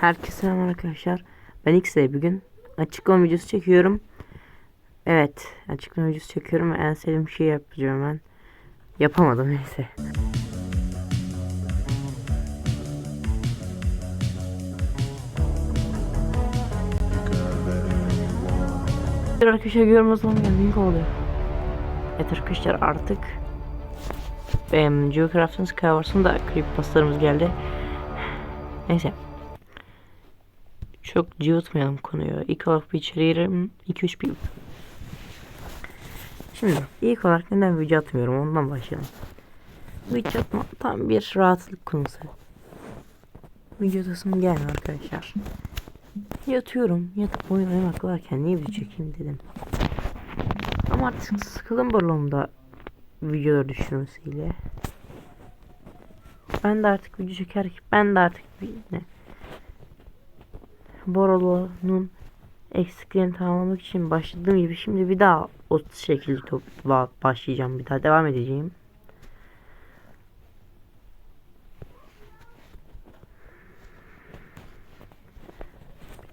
Herkese selam arkadaşlar. Ben X'e bugün açıklama videosu çekiyorum. Evet, açıklama videosu çekiyorum en sevdiğim şeyi yapacağım ben. Yapamadım neyse. Arkadaşlar görmez zaman geldiğini kovalıyor. Evet arkadaşlar artık benim Geocraft'ın Skywars'ın creepypastlarımız geldi. Neyse. Çok cıvıtmayalım konuyu. İlk olarak bir içeriğim 2-3 bir. Şimdi ilk olarak neden video atmıyorum ondan başlayalım. Video atma tam bir rahatlık konusu. Video atasım gelmiyor arkadaşlar. Yatıyorum. Yatıp oyun oynamak varken niye video çekeyim dedim. Ama artık sıkıldım balonda videolar düşürmesiyle. Ben de artık video çeker ben de artık ne Borolo'nun eksiklerini tamamlamak için başladığım gibi şimdi bir daha o şekilde top ba- başlayacağım bir daha devam edeceğim.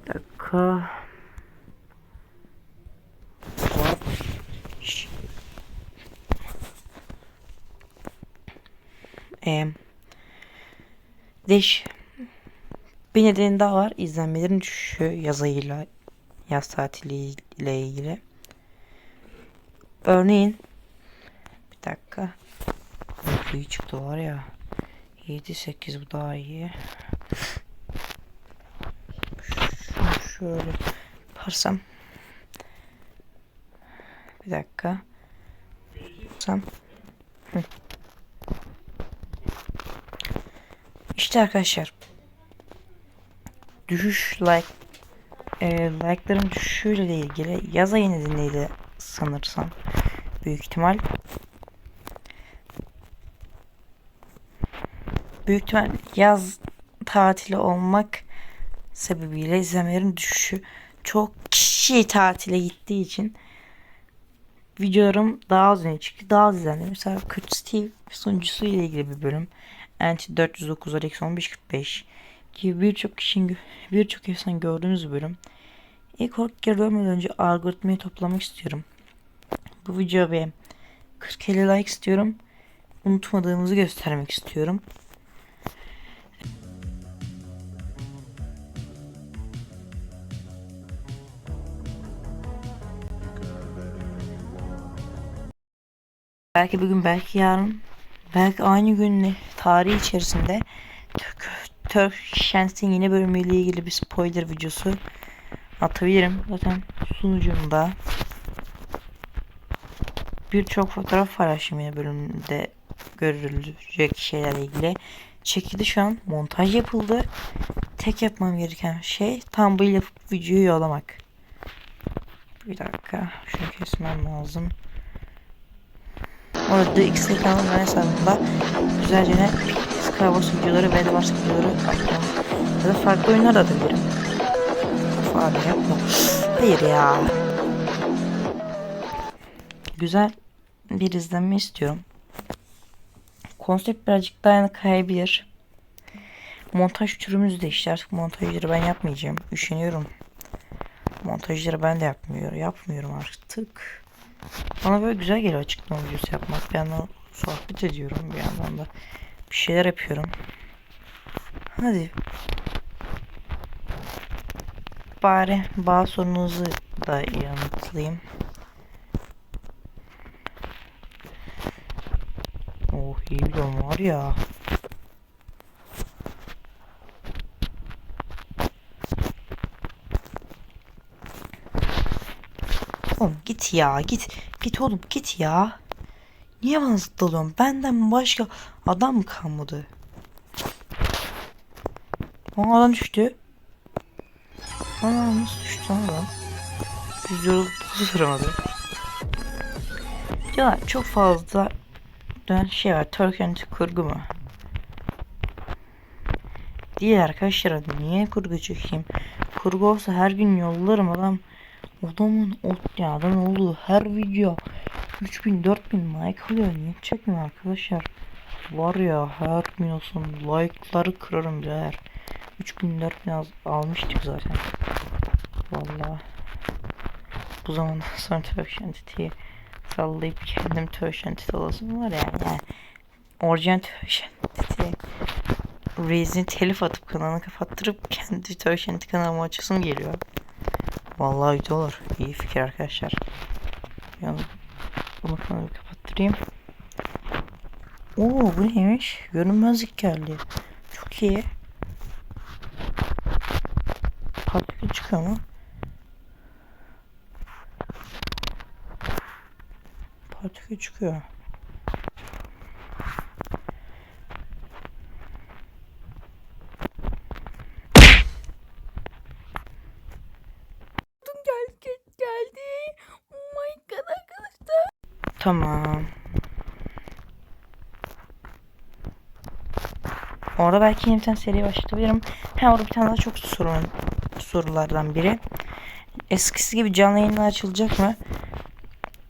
Bir dakika. Eee Değiş. Bir nedeni daha var. İzlenmelerin düşüşü yaz yaz tatiliyle ilgili. Örneğin bir dakika. Büyük çıktı var ya. 7 8 bu daha iyi. Şöyle yaparsam. Bir dakika. Yaparsam. İşte arkadaşlar. Düşüş like e, like'ların düşüşüyle ilgili yaz ayı nedeniyle sanırsam büyük ihtimal büyük ihtimal yaz tatili olmak sebebiyle izlenmelerin düşüşü çok kişi tatile gittiği için videolarım daha az öne çıktı. Daha az izlendi. Mesela Kurt Steve sunucusu ile ilgili bir bölüm. Anti 409 Alex 1545 gibi birçok kişinin birçok insan gördüğünüz bölüm. İlk olarak geri dönmeden önce algoritmayı toplamak istiyorum. Bu videoya bir 40 50 like istiyorum. Unutmadığımızı göstermek istiyorum. Belki bugün belki yarın belki aynı gün tarih içerisinde Türk Şens'in yeni bölümüyle ilgili bir spoiler videosu atabilirim. Zaten sunucumda birçok fotoğraf paylaşım yeni bölümde görülecek şeylerle ilgili. Çekildi şu an montaj yapıldı. Tek yapmam gereken şey thumbnail yapıp videoyu yollamak. Bir dakika şunu kesmem lazım. Orada X'de kanalım ben hesabımda güzelce ne Skywars videoları ve Edwars videoları. Ya da farklı oyunlar da atabilirim. Fare yapma. Hayır ya. Güzel bir izlenme istiyorum. Konsept birazcık daha yana kayabilir. Montaj türümüz değişti. Artık montajları ben yapmayacağım. Üşeniyorum. Montajları ben de yapmıyorum. Yapmıyorum artık. Bana böyle güzel geliyor açıklama videosu yapmak. Bir yandan sohbet ediyorum. Bir yandan da bir şeyler yapıyorum. Hadi. Bari bazı sorununuzu da yanıtlayayım. Oh iyi bir var ya. Oğlum git ya git. Git oğlum git ya. Niye bana dalıyorsun? Benden başka adam mı kalmadı? Bana adam düştü. Aa nasıl düştü lan adam? Yolu sıfıramadı. Ya çok fazla dönen şey var. Tolkien kurgu mu? Değil arkadaşlar niye kurgu çekeyim? Kurgu olsa her gün yollarım adam. Adamın ot ya adam olduğu her video 3000 4000 like alıyor. Niye çekmiyor arkadaşlar? Var ya her gün olsun like'ları kırarım birader. 3000 lira falan almıştık zaten. Vallahi. Bu zamandan sonra Turkish Entity'yi sallayıp kendim Turkish Entity olasım var ya yani. Orijinal Turkish Entity. Reis'in telif atıp kanalını kapattırıp kendi Turkish Entity kanalımı açasım geliyor. Vallahi güzel olur. İyi fikir arkadaşlar. Yalnız bunu kanalı kapattırayım. Oo bu neymiş? Görünmezlik geldi. Çok iyi. Partikül çıkıyor mu? Partikül çıkıyor. Geldi geldi. Oh my god arkadaşlar. Tamam. Orada belki yeni bir tane seri başlatabilirim. Ha orada bir tane daha çok sorun sorulardan biri. Eskisi gibi canlı yayınlar açılacak mı?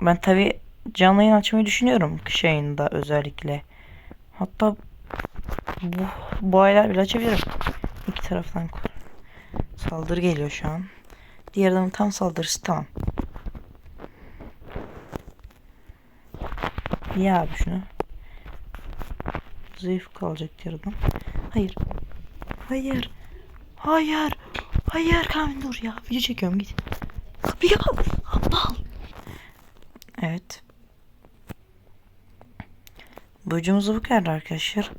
Ben tabi canlı yayın açmayı düşünüyorum kış ayında özellikle. Hatta bu, bu aylar bile açabilirim. İki taraftan saldırı geliyor şu an. Diğer adamın tam saldırısı tamam. Ya abi şunu. Zayıf kalacak adam. Hayır. Hayır. Hayır. Hayır Kamil dur ya. Video çekiyorum git. Kapıyı al. Al. Evet. Bu videomuz bu kadar arkadaşlar.